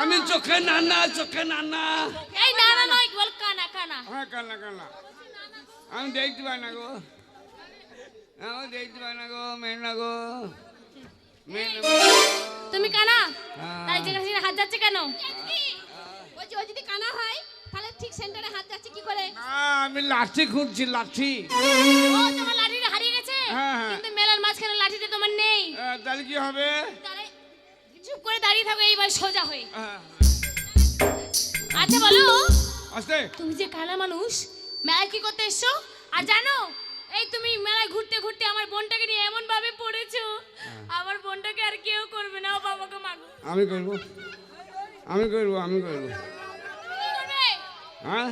আমি চোখে নানা চোখে নানা। এই না না নয় বল কানা কানা। হ্যাঁ কান্না কান্না আমি দেখতে পাই না গো। আমি দেখতে পাই না গো মেন না গো। তুমি কানা? হ্যাঁ। তাই সেখানে হাত যাচ্ছে কেন? বলছি ও যদি কানা হয় তাহলে ঠিক সেন্টারে হাত যাচ্ছে কি করে? আমি লাঠি খুঁজছি লাঠি। ও তোমার লাঠিটা হারিয়ে গেছে? হ্যাঁ, হ্যাঁ। কিন্তু মেলার মাঝখানে লাঠিটা তোমার নেই। তাহলে কি হবে? তাহলে চুপ করে দাঁড়িয়ে থাকো এইবার সোজা হয়ে। আচ্ছা বলো। আস্তে। তুমি যে কানা মানুষ মেলায় কি করতে এসছো? আর জানো এই তুমি মেলায় ঘুরতে ঘুরতে আমার বোনটাকে নিয়ে এমন ভাবে পড়েছো। হ্যাঁ। আমার বোনটাকে আর কেউ করবে না ও বাবাকে মাগো। আমি করব। আমি করব আমি করব। হ্যাঁ?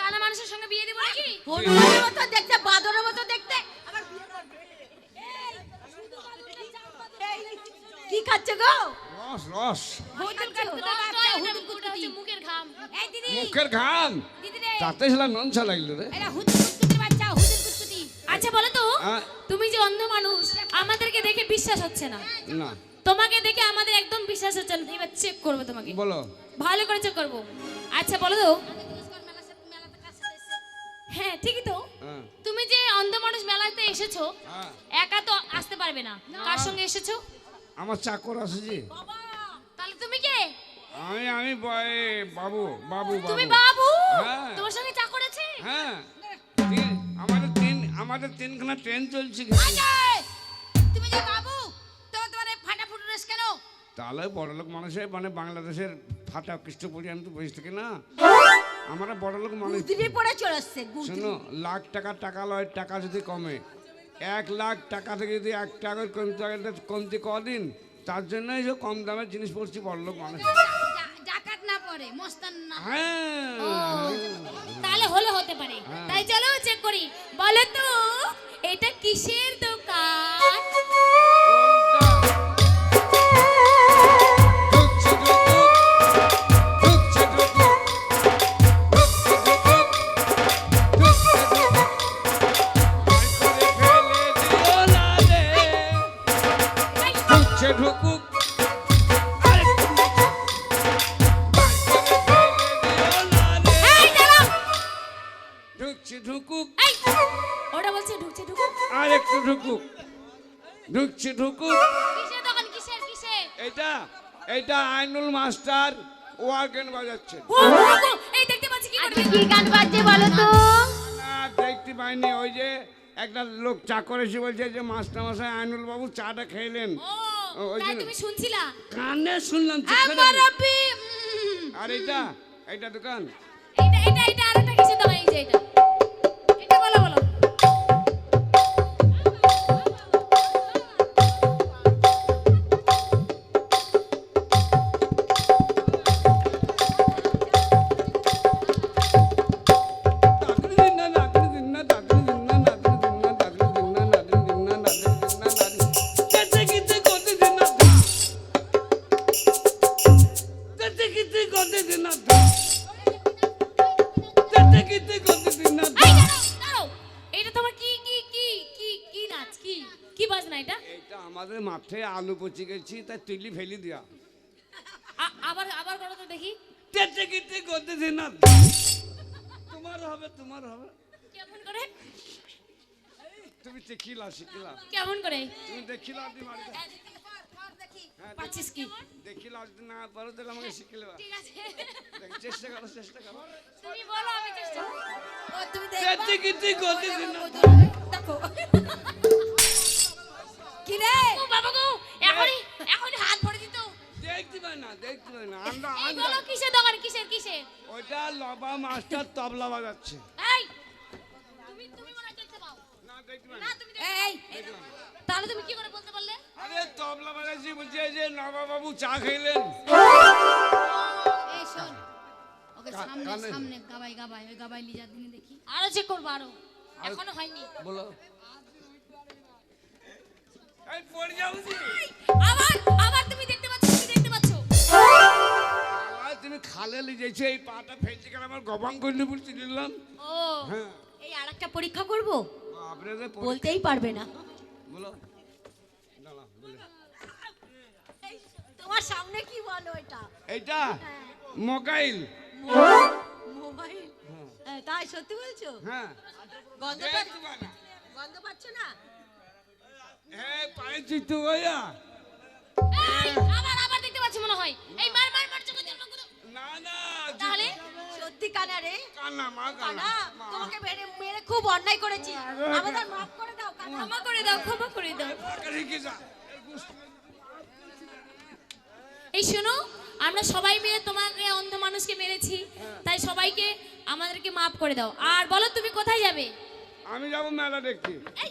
কানা মানুষের সঙ্গে বিয়ে দেবো নাকি? হনুমানের মতো দেখতে বাদরের মতো দেখতে। আবার বিয়ে করবে। এই, কি খাচ্ছে গো? রস রস। হুদুল রস বাচ্চা, হুদুল ওটা মুখের ঘাম। এই দিদি। মুখের ঘাম। দিদি রে। তাতে ছিলাম ননসা লাগল রে। এটা হুদুল কুতকুতির বাচ্চা হুদুল কুতকুতি আচ্ছা বলো তো তুমি যে অন্ধ মানুষ আমাদেরকে দেখে বিশ্বাস হচ্ছে না। না। তোমাকে দেখে আমাদের একদম বিশ্বাস হচ্ছে না। এবার চেক করব তোমাকে। বলো। ভালো করে চেক করব। আচ্ছা বলো তো। হ্যাঁ ঠিকই তো। হ্যাঁ। তুমি যে অন্ধ মানুষ মেলাতে এসেছ হ্যাঁ। একা তো আসতে পারবে না। কার সঙ্গে এসেছ? আমার চাকর আছে যে। তাহলে তুমি কে? আমি আমি বাবু বাবু তুমি বাবু। হ্যাঁ। তোমার সঙ্গে চা করেছে হ্যাঁ। আমাদের তিন আমাদের তিনখানা ট্রেন চলছে তুমি যে বাবু তো তোমার ফাটা ফুটো ড্রেস কেন? তাহলে বড়লোক মানুষের মানে বাংলাদেশের ফাটা কৃষ্ণপুরি আমি তো বসে থাকি না। আমরা বড়লোক মানুষ। পড়ে চলেছে গুদরি। শোনো লাখ টাকা টাকা লয় টাকা যদি কমে এক লাখ টাকা থেকে যদি এক টাকা কমতে হয়, কমতি কদিন? তার জন্যই যে কম দামের জিনিস পড়ছি বড়লোক মানুষ। ডাকাত না পড়ে মস্তান না হ্যাঁ। তাহলে হলে হতে পারে। হ্যাঁ। তাই চলো চেক করি। বলো তো এটা কিসের ঢুকুক। ওটা বলছে ঢুকছে ঢুকুক। আর একটু ঢুকুক। ঢুকছে ঢুকুক। কিসের দোকান কিসের কিসের? এটা এটা আইনুল মাস্টার ওয়ার্গেন বাজাচ্ছে। এই দেখতে পাচ্ছি কি করবে? কি গান বাজছে বলো তো? না দেখতে পাইনি ওই যে একটা লোক চা করেছে বলছে যে মাস্টার মশাই আইনুল বাবু চাটা খেলেন ওই তাই জন্য- তুমি শুনছিলা? কানে শুনলাম আমার। আবি আর এটা এটা দোকান। এটা এটা এটা আরেকটা কিসের দোকান? এই যে এটা। আমাদের মাঠে আলু পচে গেছি তাই তুলি ফেলি দিয়া। আবার আবার করো তো দেখি। কেটে করতে দিন না। তোমার হবে তোমার হবে। কেমন করে? তুমি দেখিলা শিখিলা। কেমন করে? তুমি দেখিলা দি। মারি হ্যাঁ পাচ্ছিস কি? দেখিলা যদি না পারো তাহলে আমাকে শিখিলে ঠিক আছে। চেষ্টা করো চেষ্টা করো। তুমি বলো আমি চেষ্টা করি। ও তুমি করতে দিন না। দেখো। কি রে ও বাবা গো এখনই এখনই হাত ভরে দিত। দেখতে পাই না দেখতে পাই না আমরা এইগুলো কিসের দোকান কিসের কিসের? ওইটা লবা মাস্টার তবলা বাজাচ্ছে। এই তুমি তুমি মনে হয় দেখতে পাও। না দেখতে পাই না। তুমি এই তাহলে তুমি কি করে বলতে পারলে? আরে তবলা বাজাচ্ছি বলছে যে নবাবু চা খেলেন। এই শোন ওকে সামনে সামনে গাবাই গাবাই ওই গাবাই লিজা দিনে দেখি। আরও চেক করব আরও এখনও হয়নি। বলো। এই পড়ে যাব আবার আবার তুমি দেখতে পাচ্ছ তুমি দেখতে পাচ্ছ। তুমি খালে লিজেছে এই পাটা ফেলছে কেন আমার গবাং করলে বলছি নিলাম ও হ্যাঁ। এই আরেকটা পরীক্ষা করব? বলতেই পারবে না। বলো। তোমার সামনে কি বল ভালো এটা মোবাইল। মোবাইল? হ্যাঁ, তাই সত্যি বলছো? হ্যাঁ। গন্ধ পাচ্ছ তোমারা। গন্ধ পাচ্ছ না? হ্যাঁ ভাইয়া। এই, আবার আবার দেখতে পাচ্ছি মনে হয়। এই মার মার মার চোখে দিয়ে না না তাহলে? সত্যি কানা রে। কান্না মা কানা তোমাকে মেরে মেরে খুব অন্যায় করেছি। আমাদের মাফ করে দাও ক্ষমা করে দাও ক্ষমা করে দাও। এই শোনো আমরা সবাই মিলে তোমাকে অন্ধ মানুষকে মেরেছি। তাই সবাইকে আমাদেরকে মাফ করে দাও। আর বলো তুমি কোথায় যাবে? আমি যাব মেলা দেখতে। এই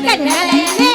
みたいな。